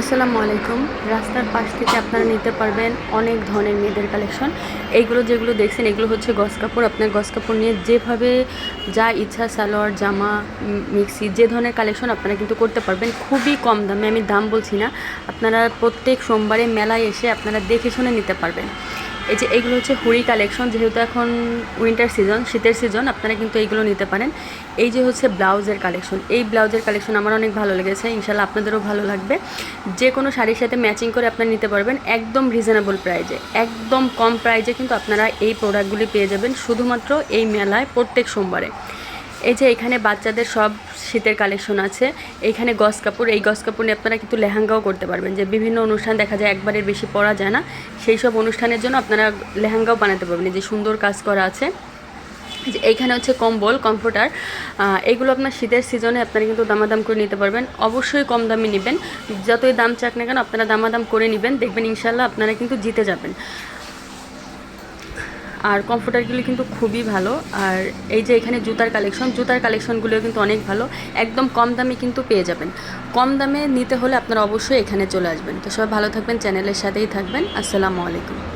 আসসালামু আলাইকুম। রাস্তার পাশ থেকে আপনারা নিতে পারবেন অনেক ধরনের মেয়েদের কালেকশন। এইগুলো যেগুলো দেখছেন, এগুলো হচ্ছে গস কাপড়। আপনার গস কাপড় নিয়ে যেভাবে যা ইচ্ছা সালোয়ার, জামা মিক্সি, যে ধরনের কালেকশন আপনারা কিন্তু করতে পারবেন। খুবই কম দামে, আমি দাম বলছি না। আপনারা প্রত্যেক সোমবারে মেলায় এসে আপনারা দেখে শুনে নিতে পারবেন। এই যে এইগুলো হচ্ছে হুড়ি কালেকশন যেহেতু এখন উইন্টার সিজন শীতের সিজন আপনারা কিন্তু এইগুলো নিতে পারেন। এই যে হচ্ছে ব্লাউজের কালেকশন এই ব্লাউজের কালেকশন আমার অনেক ভালো লেগেছে ইনশাল্লাহ আপনাদেরও ভালো লাগবে। যে কোনো শাড়ির সাথে ম্যাচিং করে আপনারা নিতে পারবেন, একদম রিজনেবল প্রাইজে একদম কম প্রাইজে কিন্তু আপনারা এই প্রোডাক্টগুলি পেয়ে যাবেন, শুধুমাত্র এই মেলায় প্রত্যেক সোমবারে। এই যে এখানে বাচ্চাদের সব শীতের কালেকশন আছে। এইখানে গস কাপড়, এই গস কাপড় নিয়ে আপনারা কিন্তু লেহেঙ্গাও করতে পারবেন। যে বিভিন্ন অনুষ্ঠান দেখা যায়, একবারের বেশি পরা যায় না। সেই সব অনুষ্ঠানের জন্য আপনারা লেহেঙ্গাও বানাতে পারবেন। যে সুন্দর কাজ করা আছে। যে এইখানে হচ্ছে কম্বল, কমফোর্টার। এইগুলো আপনার শীতের সিজনে আপনারা কিন্তু দামাদাম করে নিতে পারবেন। অবশ্যই কম দামে নেবেন। যতই দাম চাক না কেন, আপনারা দামাদাম করে নেবেন। দেখবেন ইনশাল্লাহ আপনারা কিন্তু জিতে যাবেন। আর কমফোর্টারগুলি কিন্তু খুবই ভালো। আর এই যে এখানে জুতার কালেকশন, জুতার কালেকশনগুলো কিন্তু অনেক ভালো। একদম কম দামে কিন্তু পেয়ে যাবেন। কম দামে নিতে হলে আপনারা অবশ্যই এখানে চলে আসবেন। তো সবাই ভালো থাকবেন, চ্যানেলের সাথেই থাকবেন। আসসালামু আলাইকুম।